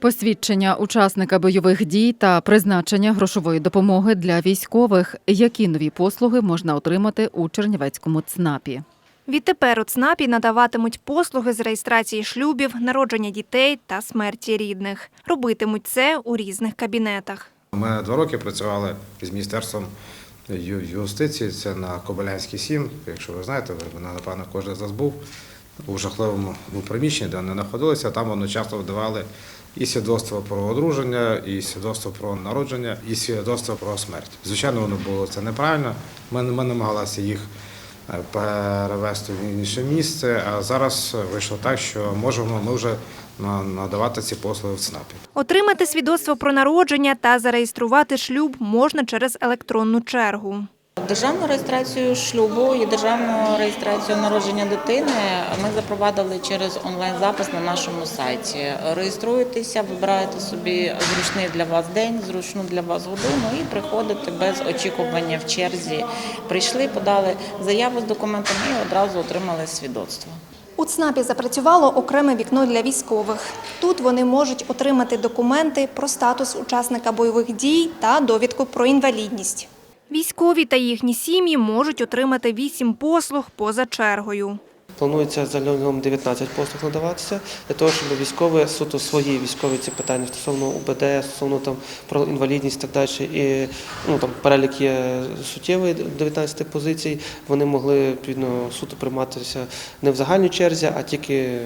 Посвідчення учасника бойових дій та призначення грошової допомоги для військових. Які нові послуги можна отримати у Чернівецькому ЦНАПі? Відтепер у ЦНАПі надаватимуть послуги з реєстрації шлюбів, народження дітей та смерті рідних. Робитимуть це у різних кабінетах. Ми два роки працювали з міністерством юстиції. Це на Кобилянській 7. Якщо ви знаєте, ви напевно кожен з нас був у жахливому приміщенні, де вони знаходилися. Там одночасно видавали і свідоцтво про одруження, і свідоцтво про народження, і свідоцтво про смерть. Звичайно, воно було це неправильно. Ми, ми намагалися їх е, перевести в інше місце. А зараз вийшло так, що можемо ми вже надавати ці послуги в ЦНАПі. Отримати свідоцтво про народження та зареєструвати шлюб можна через електронну чергу. Державну реєстрацію шлюбу і державну реєстрацію народження дитини ми запровадили через онлайн-запис на нашому сайті. Реєструєтеся, вибираєте собі зручний для вас день, зручну для вас годину і приходите без очікування в черзі. Прийшли, подали заяву з документами і одразу отримали свідоцтво. У ЦНАПі запрацювало окреме вікно для військових. Тут вони можуть отримати документи про статус учасника бойових дій та довідку про інвалідність. Військові та їхні сім'ї можуть отримати вісім послуг поза чергою. Планується загалом 19 послуг надаватися для того, щоб військові суто свої військові ці питання стосовно УБД, стосовно там про інвалідність так далі. І ну там перелік є суттєвий 19 позицій. Вони могли відповідно суто прийматися не в загальній черзі, а тільки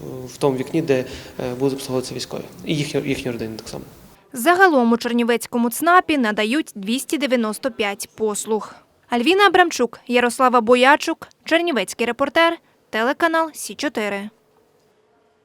в, в тому вікні, де е, будуть обслуговуватися військові і їхні, їхні родини так само. Загалом у Чернівецькому ЦНАПі надають 295 послуг. Альвіна Абрамчук, Ярослава Боячук, Чернівецький репортер, телеканал Сі 4